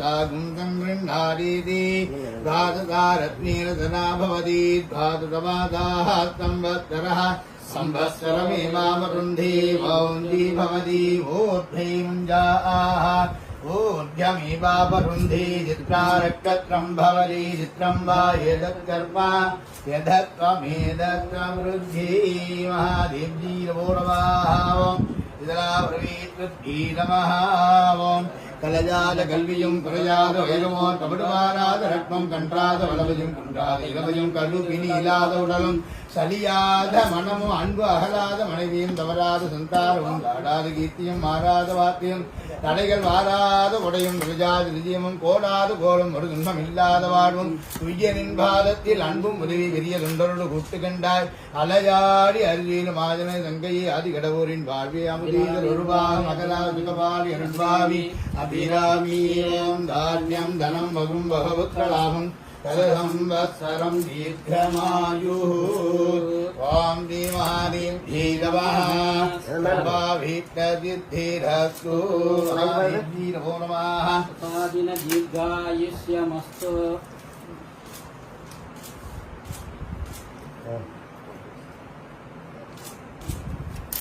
दा गुन्दं गृह्णारीति धातुता रत्नीरतना भवति धातुतमादाः संवत्सरः संवत्सरमेवावरुन्धे वौन्दी भवति वोर्ध्वैमुञ्जा आह ऊर्ध्यमेवावरुन्धे चित्रारक्तत्रम् भवति கலையாத கல்வியும் குறையாத உயரமோர் கபடுவாராத ரத்னம் கன்றாத வளவையும் குன்றாத இளவையும் கருப்பினி இல்லாத உடலும் சலியாத மனமும் அன்பு அகலாத மனைவியும் தவறாத சந்தாரமும் தாடாத கீர்த்தியும் மாறாத வாக்கியம் தடைகள் வாராத உடையும் விஜாத விஜயமும் கோடாத கோலும் ஒரு துன்பம் இல்லாத வாழ்வும் துய்ய நின்பாதத்தில் அன்பும் உதவி பெரிய தொண்டரோடு கூட்டு கண்டாய் அலையாடி அருகிலும் மாதனை தங்கையே ஆதி கடவுரின் வாழ்வே அமுதீதர் ஒருபாகம் அகலா சுகபாலி அருள்பாவி அபிராமி ஓம் தானியம் தனம் வகும் பகவத்ரலாபம் तदसंवत्सरं दीर्घमायुः ॐ धीमहादीं धीरवः सर्वाभिष्टसिद्धिरस्तु नमो नमः दिन दीर्घायुष्यमस्तु